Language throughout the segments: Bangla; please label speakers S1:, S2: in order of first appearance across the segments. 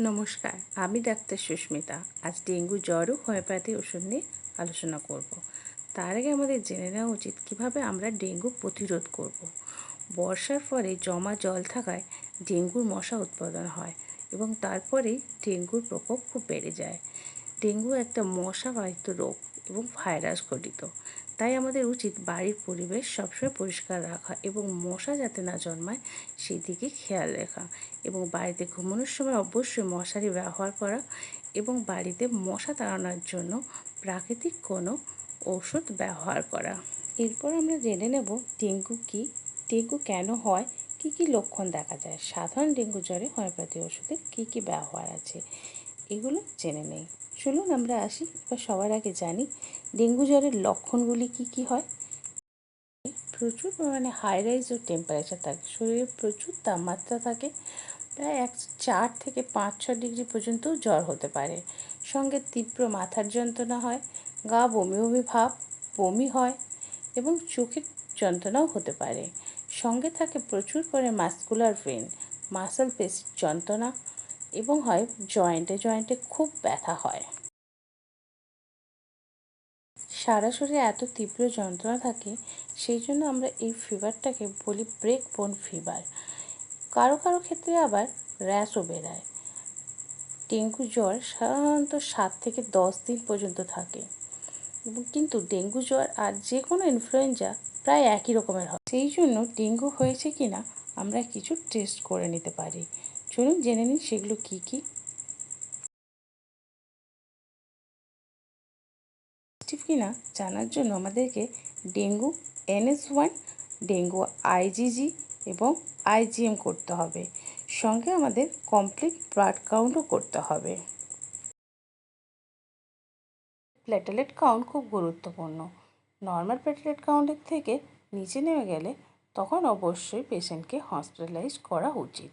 S1: নমস্কার, আমি ডাক্তার সুস্মিতা। আজ ডেঙ্গু জ্বর ও হোমিওপ্যাথি ওষুধ নিয়ে আলোচনা করব। তার আগে আমাদের জেনে নেওয়া উচিত কীভাবে আমরা ডেঙ্গু প্রতিরোধ করব। বর্ষার পরে জমা জল থাকায় ডেঙ্গুর মশা উৎপাদন হয় এবং তারপরেই ডেঙ্গুর প্রকোপ খুব বেড়ে যায়। ডেঙ্গু একটা মশাবাহিত রোগ এবং ভাইরাস ঘটিত তাই আমাদের উচিত বাড়ির পরিবেশ সবসময় পরিষ্কার রাখা এবং মশা যাতে না জন্মায় সেই দিকে খেয়াল রাখা এবং বাড়িতে ঘুমানোর সময় অবশ্যই মশারি ব্যবহার করা এবং বাড়িতে মশা তাড়ানোর জন্য প্রাকৃতিক কোনো ওষুধ ব্যবহার করা। এরপর আমরা জেনে নেব ডেঙ্গু কী, ডেঙ্গু কেন হয়, কী কী লক্ষণ দেখা যায়। সাধারণ ডেঙ্গু জ্বরে হোমিওপ্যাথি ওষুধের কী কী ব্যবহার আছে, এগুলো জেনে নেই। চলুন আমরা আসি এবার সবার আগে জানি ডেঙ্গু জ্বরের লক্ষণগুলি কি কি হয়। প্রচুর পরিমাণে হাই রাইজ ও টেম্পারেচার থাকে, শরীরে প্রচুর তাপমাত্রা থাকে, প্রায় এক চার থেকে পাঁচ ছ ডিগ্রি পর্যন্ত জ্বর হতে পারে। সঙ্গে তীব্র মাথার যন্ত্রণা হয়, গা বমি বমি ভাব, বমি হয় এবং চোখের যন্ত্রণাও হতে পারে। সঙ্গে থাকে প্রচুর পরিমাণে মাস্কুলার পেন মাসল পেশির যন্ত্রণা এবং হয় জয়েন্টে জয়েন্টে খুব ব্যথা হয়। সারা শরীরে এত তীব্র যন্ত্রণা থাকে, সেই জন্য আমরা এই ফিভারটাকে বলি ব্রেক বোন ফিভার কারও কারও ক্ষেত্রে আবার র্যাশও বেরায়। ডেঙ্গু জ্বর সাধারণত সাত থেকে দশ দিন পর্যন্ত থাকে। এবং কিন্তু ডেঙ্গু জ্বর আর যে কোনো ইনফ্লুয়েঞ্জা প্রায় একই রকমের হয়। সেই জন্য ডেঙ্গু হয়েছে কি না আমরা কিছু টেস্ট করে নিতে পারি। চলুন জেনে নিন সেগুলো কী কী। পজিটিভ কিনা জানার জন্য আমাদেরকে dengue NS one, dengue IgG এবং আইজিএম করতে হবে। সঙ্গে আমাদের কমপ্লিট ব্লাড কাউন্টও করতে হবে। প্লেটেলেট কাউন্ট খুব গুরুত্বপূর্ণ। নর্মাল প্লেটেলেট কাউন্টের থেকে নিচে নেমে গেলে তখন অবশ্যই পেশেন্টকে হসপিটালাইজ করা উচিত।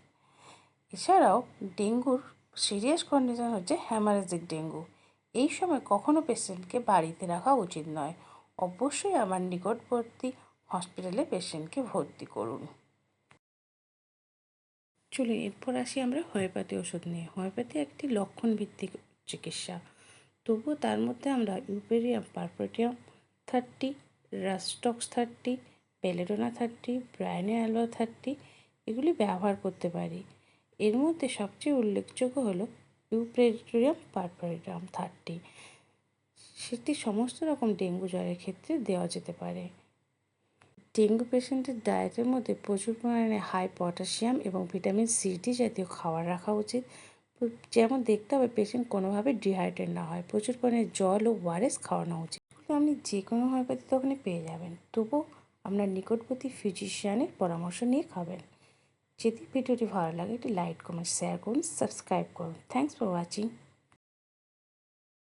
S1: এছাড়াও ডেঙ্গুর সিরিয়াস কন্ডিশন হচ্ছে হ্যামারেজিক ডেঙ্গু। এই সময় কখনো পেশেন্টকে বাড়িতে রাখা উচিত নয়। অবশ্যই আমার নিকটবর্তী হসপিটালে পেশেন্টকে ভর্তি করুন। চলো এরপর আসি আমরা হোমিওপ্যাথি ওষুধ নিয়ে। হোমিওপ্যাথি একটি লক্ষণ ভিত্তিক চিকিৎসা। তবুও তার মধ্যে আমরা Eupatorium, perfoliatum thirty rhus tox thirty belladonna thirty bryonia alba thirty এগুলি ব্যবহার করতে পারি। এর মধ্যে সবচেয়ে উল্লেখযোগ্য হলো ইউপ্রেটোরিয়াম পারপারিটাম থার্টি। সেটি সমস্ত রকম ডেঙ্গু জ্বরের ক্ষেত্রে দেওয়া যেতে পারে। ডেঙ্গু পেশেন্টের ডায়েটের মধ্যে প্রচুর পরিমাণে হাই পটাশিয়াম এবং ভিটামিন সি, ডি জাতীয় খাবার রাখা উচিত। যেমন দেখতে হবে, পেশেন্ট কোনোভাবে ডিহাইড্রেট না হয়। প্রচুর পরিমাণে জল ও ওয়ারেস খাওয়ানো উচিত। আপনি যে কোনো হোমিওপ্যাথি দোকানে পেয়ে যাবেন। তবুও আপনার নিকটবর্তী ফিজিশিয়ানের পরামর্শ নিয়ে খাবেন। যদি ভিডিওটি ভালো লাগে একটি লাইক কমেন্ট শেয়ার করুন সাবস্ক্রাইব করুন থ্যাংকস ফর ওয়াচিং